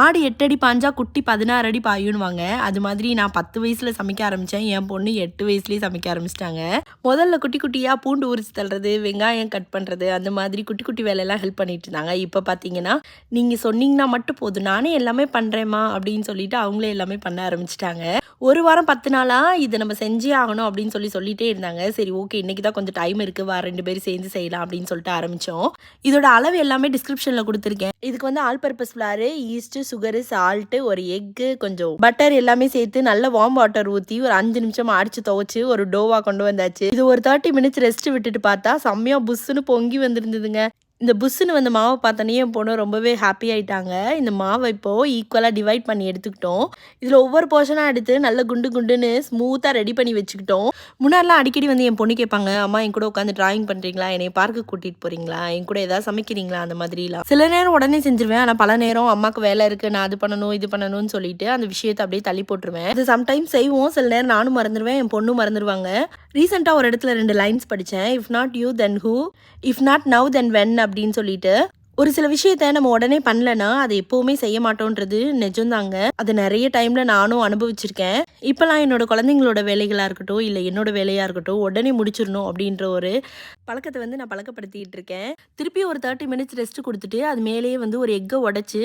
ஆடு எட்டடி பாஞ்சா குட்டி பதினாறு அடி பாயுன்னுவாங்க. அது மாதிரி நான் பத்து வயசுல சமைக்க ஆரம்பிச்சேன். என் பொண்ணு எட்டு வயசுலேயே சமைக்க ஆரம்பிச்சிட்டாங்க. முதல்ல குட்டி குட்டியா பூண்டு உரிச்சு தள்ளுறது வெங்காயம் கட் பண்றது அந்த மாதிரி குட்டி குட்டி வேலையெல்லாம் ஹெல்ப் பண்ணிட்டு இருந்தாங்க. இப்போ பாத்தீங்கன்னா நீங்க சொன்னீங்கன்னா மட்டும் போதும். நானே எல்லாமே பண்றேம்மா அப்படின்னு சொல்லிட்டு அவங்களே எல்லாமே பண்ண ஆரம்பிச்சிட்டாங்க. ஒரு வாரம் பத்து நாளாக இதை நம்ம செஞ்சே ஆகணும் அப்படின்னு சொல்லி சொல்லிகிட்டே இருந்தாங்க. சரி ஓகே இன்னைக்கு தான் கொஞ்சம் டைம் இருக்குது வா ரெண்டு பேரும் சேர்ந்து செய்யலாம் அப்படின்னு சொல்லிட்டு ஆரம்பித்தோம் இதோட அளவு எல்லாமே டிஸ்கிரிப்ஷனில் கொடுத்துருக்கேன். இதுக்கு வந்து all purpose flour yeast sugar salt ஒரு எக்கு கொஞ்சம் பட்டர் எல்லாமே சேர்த்து நல்ல வார்ம் வாட்டர் ஊற்றி ஒரு அஞ்சு நிமிஷம் அடிச்சு துவைச்சு ஒரு டோவாக கொண்டு வந்தாச்சு. இது ஒரு தேர்ட்டி மினிட்ஸ் ரெஸ்ட் விட்டுட்டு பார்த்தா செம்மையா புஷ்ஷுன்னு பொங்கி வந்திருந்ததுங்க. இந்த புஷ்ஷுன்னு வந்து மாவை பார்த்தோன்னே என் பொண்ணு ரொம்பவே ஹாப்பி ஆயிட்டாங்க. இந்த மாவை இப்போது ஈக்குவலாக டிவைட் பண்ணி எடுத்துக்கிட்டோம். இதில் ஒவ்வொரு போர்ஷனாக எடுத்து நல்ல குண்டு குண்டுன்னு ஸ்மூத்தாக ரெடி பண்ணி வச்சுக்கிட்டோம். முன்னாடிலாம் அடிக்கடி வந்து என் பொண்ணு கேட்பாங்க அம்மா என் கூட உட்காந்து டிராயிங் பண்ணுறீங்களா என்னை பார்க்க கூட்டிகிட்டு போகிறீங்களா என் கூட ஏதாவது சமைக்கிறீங்களா? அந்த மாதிரிலாம். சில நேரம் உடனே செஞ்சிருவேன். ஆனால் பல நேரம் அம்மாவுக்கு வேலை இருக்குது நான் அது பண்ணணும் இது பண்ணணும்னு சொல்லிட்டு அந்த விஷயத்தை அப்படியே தள்ளி போட்டுருவேன். அது சம்டைம்ஸ் செய்வோம். சில நேரம் நானும் மறந்துடுவேன் என் பொண்ணும் மறந்துடுவாங்க ரீசெண்டாக ஒரு இடத்துல ரெண்டு லைன்ஸ் படித்தேன் if not you then who if not now then when அப்படின்னு சொல்லிட்டு ஒரு சில விஷயத்த நம்ம உடனே பண்ணலன்னா அதை எப்பவுமே செய்ய மாட்டோன்றது நிஜம்தாங்க. அது நிறைய டைம்ல நானும் அனுபவிச்சிருக்கேன். இப்பெல்லாம் என்னோட குழந்தைங்களோட வேலைகளா இருக்கட்டும் இல்லை என்னோட வேலையா இருக்கட்டும் உடனே முடிச்சிடணும் அப்படின்ற ஒரு பழக்கத்தை வந்து நான் பழக்கப்படுத்திட்டு இருக்கேன். திருப்பி ஒரு தேர்ட்டி மினிட்ஸ் ரெஸ்ட் கொடுத்துட்டு அது மேலேயே வந்து ஒரு எக்கை உடைச்சு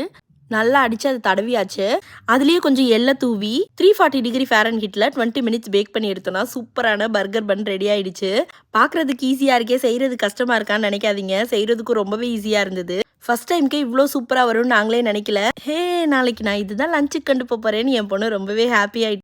நல்லா அடித்து அதை தடவியாச்சு. அதுலேயே கொஞ்சம் எள்ளை தூவி த்ரீ ஃபார்ட்டி டிகிரி ஃபேரன் ஹீட்டில் டுவெண்ட்டி மினிட்ஸ் பேக் பண்ணி எடுத்தோம்னா சூப்பரான பர்கர் பன் ரெடி ஆயிடுச்சு. பார்க்குறதுக்கு ஈஸியாக இருக்கே செய்கிறது கஷ்டமாக இருக்கான்னு நினைக்காதீங்க. செய்கிறதுக்கு ரொம்பவே ஈஸியாக இருந்தது. ஃபர்ஸ்ட் டைம்க்கே இவ்வளோ சூப்பராக வரும்னு நாங்களே நினைக்கல. ஹே நாளைக்கு நான் இதுதான் லஞ்சுக்கு கண்டு போகிறேன்னு என் பொண்ணு ரொம்பவே ஹாப்பி ஆயிட்டு